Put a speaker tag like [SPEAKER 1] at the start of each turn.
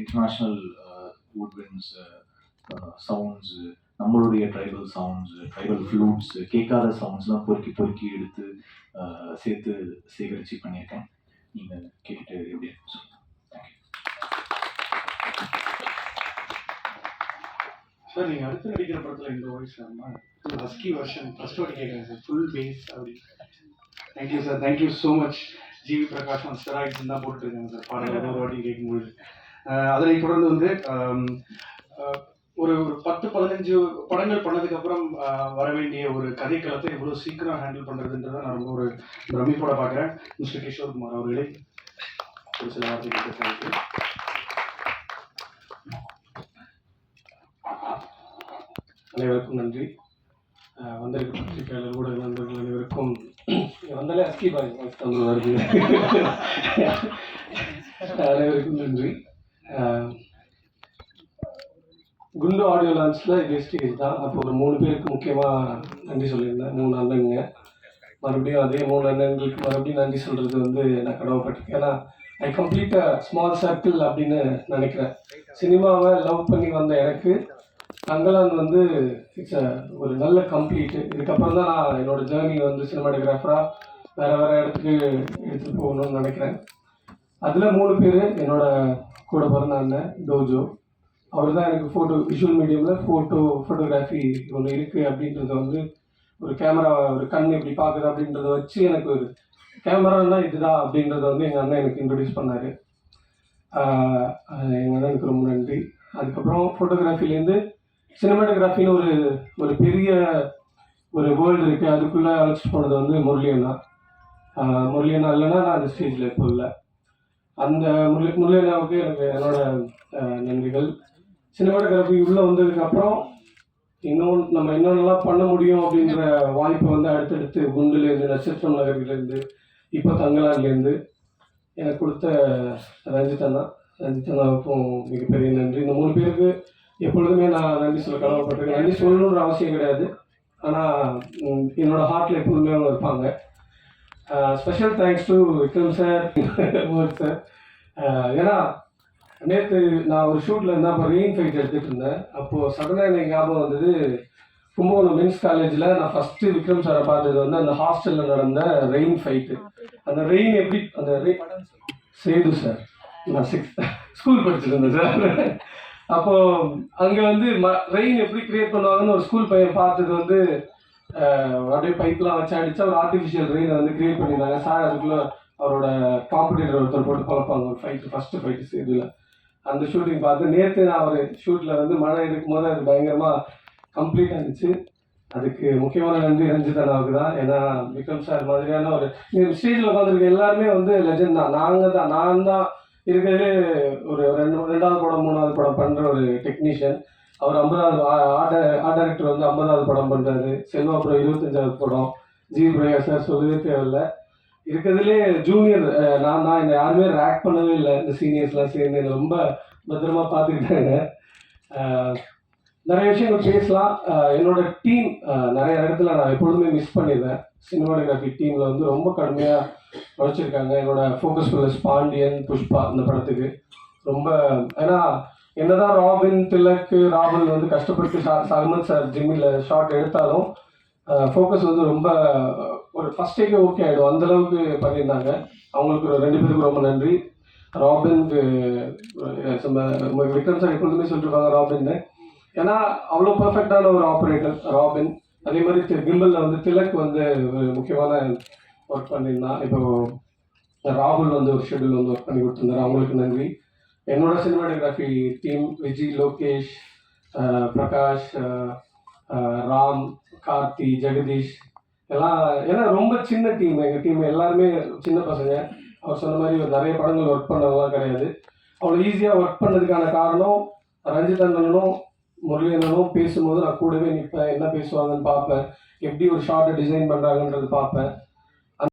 [SPEAKER 1] International woodwinds sounds நம்மளுடைய tribal sounds tribal flutes கேட்காத சவுண்ட்ஸ்லாம் பொறுக்கி பொறுக்கி எடுத்து அஹ், சேர்த்து சேகரித்து பண்ணியிருக்கேன். நீங்கள் கேட்டுட்டு எப்படி சொல்லுங்கள்
[SPEAKER 2] சார் நீங்கள் அடுத்து நடிக்கிற படத்தில் இந்த வாய்ஸ் ஹஸ்கி வெர்ஷன் ஃபர்ஸ்ட் வாட்டி கேட்குறேன் சார் ஃபுல் பேஸ் அப்படி. Thank you sir thank you so much GV Prakash on steroids தான் போட்டுருக்காங்க சார் பாடல் ஒரு வாட்டி கேட்கும்போது. அதனை தொடர்ந்து வந்து ஒரு ஒரு பத்து பதினஞ்சு படங்கள் பண்ணதுக்கப்புறம் வர வேண்டிய ஒரு கதைக்களத்தை இவ்வளோ சீக்கிரம் ஹேண்டில் பண்ணுறதுன்றதை நான் ரொம்ப ஒரு பிரமிப்போட பார்க்குறேன். மிஸ்டர் கிஷோர் குமார் அவர்களே ஒரு சில வார்த்தைகள் அனைவருக்கும் நன்றி. அஹ் வந்திருக்கும் பத்திரிகையாளர் ஊடக நண்பர்கள் அனைவருக்கும் வந்தாலே அஸ்கி பாய் வாய்ஸ் தந்து வருது. அனைவருக்கும் நன்றி. குண்டு ஆடியோ லான்ச்சில் இதே தான். அப்போ ஒரு மூணு பேருக்கு முக்கியமாக நன்றி சொல்லியிருந்தேன். மூணு அண்ணனுங்க. மறுபடியும் அதே மூணு அண்ணன்களுக்கு மறுபடியும் நன்றி சொல்கிறது வந்து நான் கடமைப்பட்டிருக்கேன். ஏன்னா I complete a small circle அப்படின்னு நினைக்கிறேன். சினிமாவை லவ் பண்ணி வந்த எனக்கு தங்கலான் வந்து இட்ஸ் ஒரு நல்ல கம்ப்ளீட்டு இதுக்கப்புறம் தான் நான் என்னோட ஜேர்னி வந்து சினிமாட்டோகிராஃபராக வேறு வேறு இடத்துக்கு எடுத்துகிட்டு போகணும்னு நினைக்கிறேன். அதில் மூணு பேர் என்னோடய கூட பிறந்த அண்ணன் டோஜோ அவர் தான் எனக்கு ஃபோட்டோ விஷுவல் மீடியமில் ஃபோட்டோ ஃபோட்டோகிராஃபி ஒன்று இருக்குது அப்படின்றத வந்து ஒரு கேமரா ஒரு கண் எப்படி பார்க்குது அப்படின்றத வச்சு எனக்கு ஒரு கேமரான்னா இதுதான் அப்படின்றத வந்து எங்கள் அண்ணன் எனக்கு இன்ட்ரடியூஸ் பண்ணார். எங்கள் அண்ணனுக்கு ரொம்ப நன்றி. அதுக்கப்புறம் ஃபோட்டோகிராஃபிலேருந்து சினிமாட்டோகிராஃபின்னு ஒரு ஒரு பெரிய ஒரு வேர்ல்டு இருக்குது அதுக்குள்ளே அழைச்சிட்டு போனது வந்து முரளி அண்ணா. முரளி அண்ணா இல்லைன்னா நான் அந்த ஸ்டேஜில் இப்போ இல்லை. அந்த முரளி முரளி எனக்கு என்னோட ஆஹ் நன்றிகள். சினிமாட்டோகிராஃபி உள்ளே வந்ததுக்கப்புறம் இன்னும் நம்ம என்னென்னலாம் பண்ண முடியும் அப்படின்ற வாய்ப்பை வந்து அடுத்தடுத்து குண்டுலேருந்து நட்சத்திரம் நகர்லேருந்து இப்போ தங்கலான்லேருந்து எனக்கு கொடுத்த ரஞ்சித் அண்ணா. ரஞ்சித் அண்ணாவுக்கும் மிகப்பெரிய நன்றி. இந்த மூணு பேருக்கு எப்பொழுதுமே நான் நன்றி சொல்ல கடவுள்பட்டிருக்கேன் நன்றி சொல்லணுன்ற அவசியம் கிடையாது. ஆனால் என்னோட ஹார்ட்டில் எப்பொழுதுமே அவங்க இருப்பாங்க. Special thanks to Vikram sir sir ஏன்னா நேற்று நான் ஒரு ஷூட்டில் இருந்தேன் அப்போ ரெயின் ஃபைட் எடுத்துகிட்டு இருந்தேன். அப்போது சடனாக எனக்கு ஞாபகம் வந்தது கும்பகோணம் மென்ஸ் காலேஜில் நான் ஃபஸ்ட்டு விக்ரம் சாரை பார்த்தது வந்து அந்த ஹாஸ்டலில் நடந்த ரெயின் ஃபைட்டு அந்த ரெயின் எப்படி அந்த ரெயின் சேது சார் நான் சிக்ஸ் ஸ்கூல் படிச்சுட்டு இருந்தேன் சார் அப்போது அங்கே வந்து ம ரெயின் எப்படி கிரியேட் பண்ணுவாங்கன்னு ஒரு ஸ்கூல் பையன் பார்த்தது வந்து அப்படியே பைப்லாம் வச்சு அடிச்சு அவர் ஆர்டிஃபிஷியல் ரெயினை வந்து கிரியேட் பண்ணியிருந்தாங்க. சார் அதுக்குள்ளே அவரோட காம்படிட்டர் ஒருத்தர் போட்டு பழப்பாங்க ஒரு ஃபைட்டு ஃபஸ்ட்டு ஃபைட்டு சேதுல அந்த ஷூட்டிங் பார்த்து நேற்று நான் ஒரு ஷூட்டில் வந்து மழை எடுக்கும் போது அது பயங்கரமாக கம்ப்ளீட் ஆகிடுச்சு அதுக்கு முக்கியமான நன்றி ரஞ்சித் அண்ணாவுக்கு தான். ஏன்னா விக்ரம் சார் மாதிரியான ஒரு ஸ்டேஜில் உட்காந்துருக்க எல்லாருமே வந்து லெஜண்ட் தான். நாங்கள் தான் நான் தான் இருக்கிறதே ஒரு ரெண்டு ரெண்டாவது படம் மூணாவது படம் பண்ணுற ஒரு டெக்னீஷியன் அவர் ஐம்பதாவது ஆர்ட் ஆர்ட் டைரக்டர் வந்து ஐம்பதாவது படம் பண்ணுறாரு செல்வா அப்புறம் இருபத்தஞ்சாவது படம். ஜி. பிரகாஷ் சார் சொல்லவே தேவையில்ல. இருக்கிறதுலே ஜூனியர் நான் தான் என்னை யாருமே ரேக் பண்ணவே இல்லை. இந்த சீனியர்ஸ்லாம் சேர்ந்து என்னை ரொம்ப பத்திரமா பார்த்துக்கிட்டாங்க. நிறைய விஷயங்கள் பேசலாம். என்னோட டீம் நிறைய இடத்துல நான் எப்பொழுதுமே மிஸ் பண்ணிடுறேன் சினிமாடோகிராஃபி டீமில் வந்து ரொம்ப கடுமையாக உழைச்சிருக்காங்க. என்னோட ஃபோக்கஸ் பிளஸ் பாண்டியன் புஷ்பா அந்த படத்துக்கு. ரொம்ப ஏன்னா என்னதான் ராபின் திலக் ராகுல் வந்து கஷ்டப்பட்டு சா சகமத் சார் ஜிம்மில் ஷார்ட் எடுத்தாலும் ஃபோக்கஸ் வந்து ரொம்ப ஒரு ஃபஸ்ட் டேக்கே ஓகே ஆகிடும் அந்த அளவுக்கு பண்ணியிருந்தாங்க. அவங்களுக்கு ஒரு ரெண்டு பேருக்கு ரொம்ப நன்றி. ராபின்க்கு விக்ரம் சார் எப்பொழுதுமே சொல்லிருக்காங்க ராபின்னு ஏன்னா அவ்வளோ பர்ஃபெக்டான ஒரு ஆப்ரேட்டர் ராபின். அதே மாதிரி தி- கிம்பல்ல வந்து திலக் வந்து ஒரு முக்கியமான ஒர்க் பண்ணியிருந்தான் இப்போ ராகுல் வந்து ஒரு ஷெட்யூல் வந்து ஒர்க் பண்ணி கொடுத்துருந்தாரு. அவங்களுக்கு நன்றி. என்னோட சினிமாடோகிராஃபி டீம் விஜய் லோகேஷ் பிரகாஷ் ராம் கார்த்தி ஜெகதீஷ் எல்லாம் ஏன்னா ரொம்ப சின்ன டீம் எங்கள் டீம் எல்லாருமே சின்ன பசங்க. அவர் சொன்ன மாதிரி ஒரு நிறைய படங்கள் ஒர்க் பண்ணதெல்லாம் கிடையாது. அவ்வளோ ஈஸியாக ஒர்க் பண்ணதுக்கான காரணம் ரஞ்சித் அண்ணனும் முரளியண்ணனும் பேசும்போது நான் கூடவே நிற்பேன் என்ன பேசுவாங்கன்னு பார்ப்பேன். எப்படி ஒரு ஷார்ட்டை டிசைன் பண்ணுறாங்கன்றது பார்ப்பேன்.